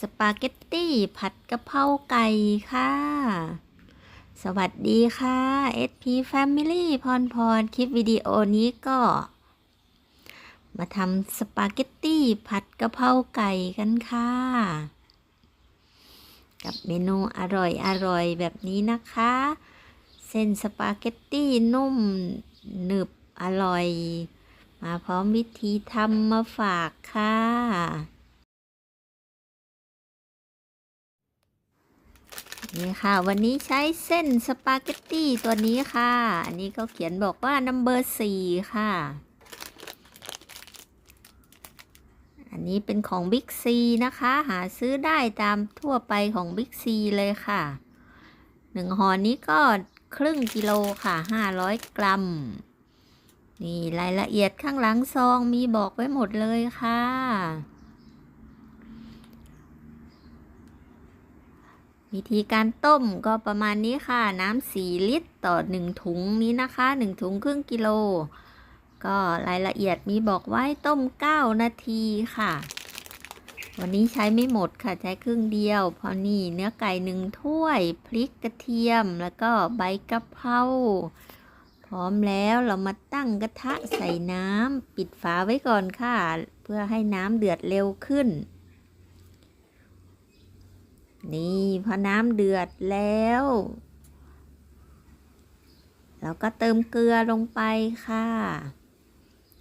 สปาเกตตี้ผัดกะเพราไก่ค่ะ สวัสดีค่ะ SP Family พรพรคลิปวิดีโอนี้ก็ มาทำสปาเกตตี้ผัดกะเพราไก่กันค่ะ กับเมนูอร่อยอร่อยแบบนี้นะคะ เส้นสปาเกตตี้นุ่มหนึบอร่อย มาพร้อมวิธีทำมาฝากค่ะ นี่ค่ะ วันนี้ใช้เส้นสปาเกตตี้ตัวนี้ค่ะ อันนี้เขาเขียนบอกว่า number 4ค่ะ อันนี้เป็นของ Big C นะคะ หาซื้อได้ตามทั่วไปของ Big C เลยค่ะหนึ่งห่อนี้ก็ครึ่งกิโลค่ะ 500 กรัม นี่รายละเอียดข้างหลังซองมีบอกไว้หมดเลยค่ะ วิธีการต้มก็ประมาณนี้ค่ะ น้ำสี่ลิตรต่อหนึ่งถุงนี้นะคะหนึ่งถุงครึ่งกิโล ก็รายละเอียดมีบอกไว้ต้ม9นาทีค่ะ วันนี้ใช้ไม่หมดค่ะใช้ครึ่งเดียวพราะนี่เนื้อไก่หนึ่งถ้วย พริกกระเทียมแล้วก็ใบกะเพราพร้อมแล้วเรามาตั้งกระทะใส่น้ำปิดฝาไว้ก่อนค่ะ เพื่อให้น้ำเดือดเร็วขึ้น นี่ พอน้ำเดือดแล้วเราก็เติมเกลือลงไปค่ะ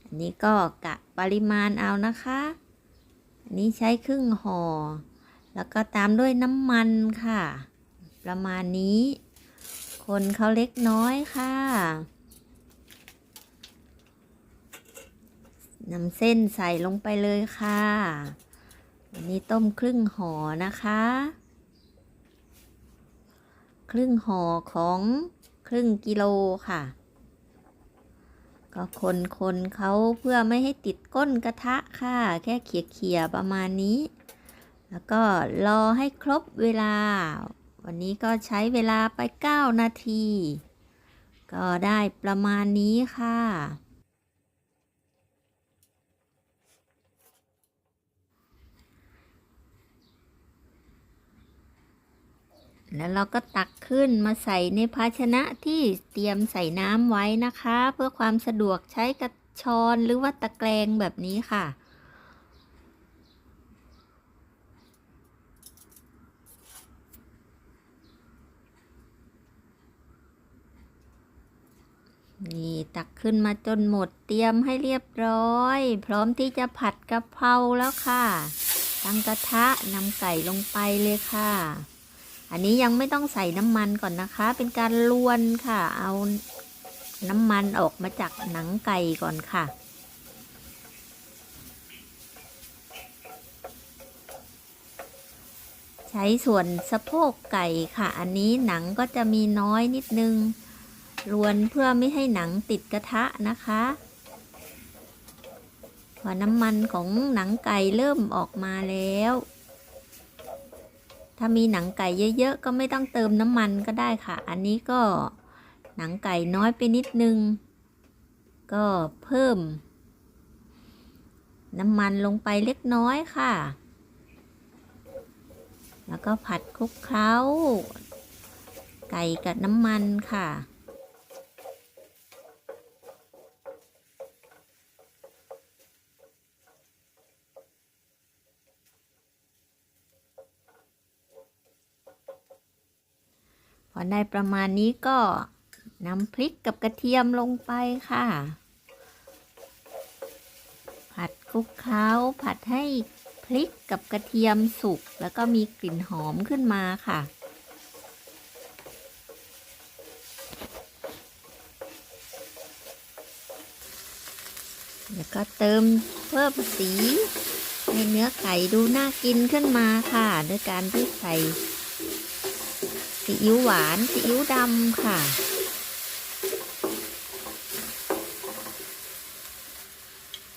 อันนี้ก็กะปริมาณเอานะคะ อันนี้ใช้ครึ่งห่อ แล้วก็ตามด้วยน้ำมันค่ะ ประมาณนี้ คนเขาเล็กน้อยค่ะนำเส้นใส่ลงไปเลยค่ะ อันนี้ต้มครึ่งห่อนะคะ ครึ่งห่อของครึ่งกิโลค่ะ ก็คนคนเขาเพื่อไม่ให้ติดก้นกระทะค่ะ แค่เขี่ยๆประมาณนี้ แล้วก็รอให้ครบเวลา วันนี้ก็ใช้เวลาไป 9 นาที ก็ได้ประมาณนี้ค่ะ แล้วเราก็ตักขึ้นมาใส่ในภาชนะที่เตรียมใส่น้ำไว้นะคะ เพื่อความสะดวกใช้กระชอนหรือว่าตะแกรงแบบนี้ค่ะ นี่ตักขึ้นมาจนหมดเตรียมให้เรียบร้อย พร้อมที่จะผัดกะเพราแล้วค่ะ ตั้งกระทะนำไก่ลงไปเลยค่ะ อันนี้ยังไม่ต้องใส่น้ำมันก่อนนะคะ เป็นการลวนค่ะ เอาน้ำมันออกมาจากหนังไก่ก่อนค่ะ ใช้ส่วนสะโพกไก่ค่ะ อันนี้หนังก็จะมีน้อยนิดนึงรวนเพื่อไม่ให้หนังติดกระทะนะคะพอน้ำมันของหนังไก่เริ่มออกมาแล้ว ถ้ามีหนังไก่เยอะๆ ก็ไม่ต้องเติมน้ำมันก็ได้ค่ะ อันนี้ก็หนังไก่น้อยไปนิดนึง ก็เพิ่ม น้ำมันลงไปเล็กน้อยค่ะ แล้วก็ผัดคลุกเคล้า ไก่กับน้ำมันค่ะ ได้ประมาณนี้ก็นำพริกกับกระเทียมลงไปค่ะ ผัดคลุกเคล้าผัดให้พริกกับกระเทียมสุกแล้วก็มีกลิ่นหอมขึ้นมาค่ะ แล้วก็เติมเพิ่มสีให้เนื้อไก่ดูน่ากินขึ้นมาค่ะ ด้วยการที่ใส่ ซีอิ๊วหวานซีอิ๊วดำค่ะ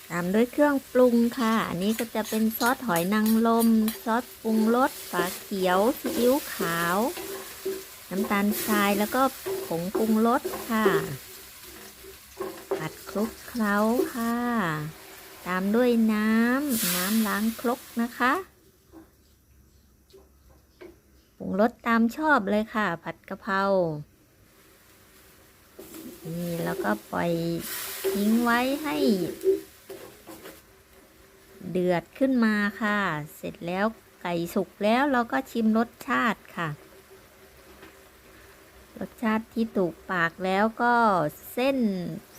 ตามด้วยเครื่องปรุงค่ะ อันนี้ก็จะเป็นซอสหอยนางรมซอสปรุงรสฝาเขียวซีอิ๊วขาว น้ำตาลทรายแล้วก็ผงปรุงรสค่ะ ผัดคลุกเคล้าค่ะ ตามด้วยน้ำน้ำล้างครกนะคะ ปรุงรสตามชอบเลยค่ะ ผัดกะเพรานี่แล้วก็ปล่อยทิ้งไว้ให้เดือดขึ้นมาค่ะ เสร็จแล้วไก่สุกแล้วเราก็ชิมรสชาติค่ะ รสชาติที่ถูกปากแล้วก็เส้น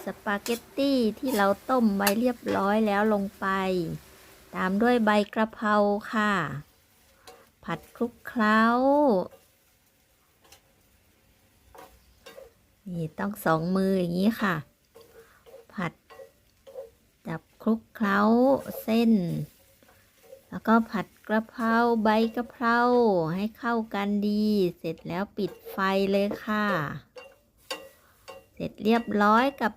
สปาเกตตี้ที่เราต้มไว้เรียบร้อยแล้วลงไป ตามด้วยใบกระเพราค่ะ ผัดคลุกเคล้า นี่ต้องสองมืออย่างนี้ค่ะ ผัด จับคลุกเคล้าเส้น แล้วก็ผัดกระเพราใบกระเพราให้เข้ากันดี เสร็จแล้วปิดไฟเลยค่ะ เสร็จเรียบร้อยกับ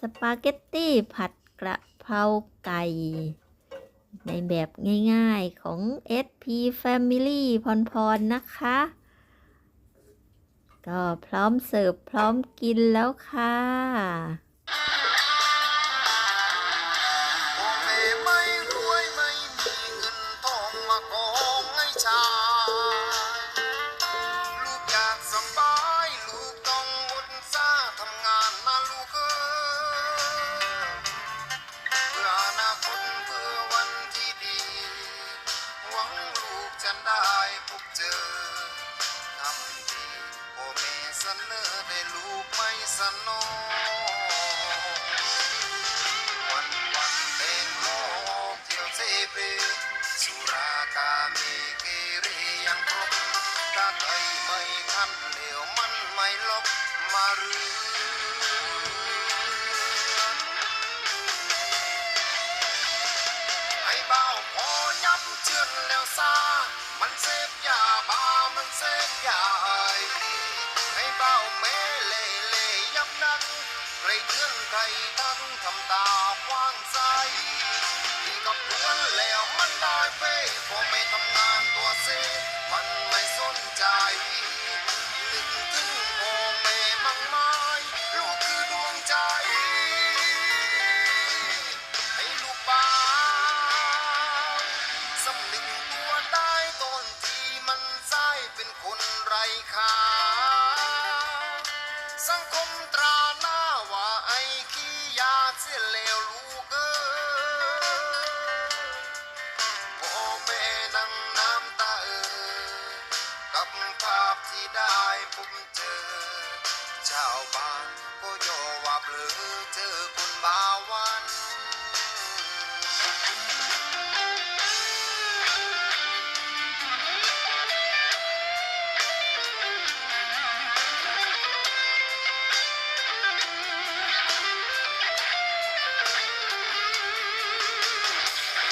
สปาเกตตี้ผัดกระเพราไก่ ในแบบง่ายๆของ SP Family พรพรนะคะ ก็พร้อมเสิร์ฟพร้อมกินแล้วค่ะ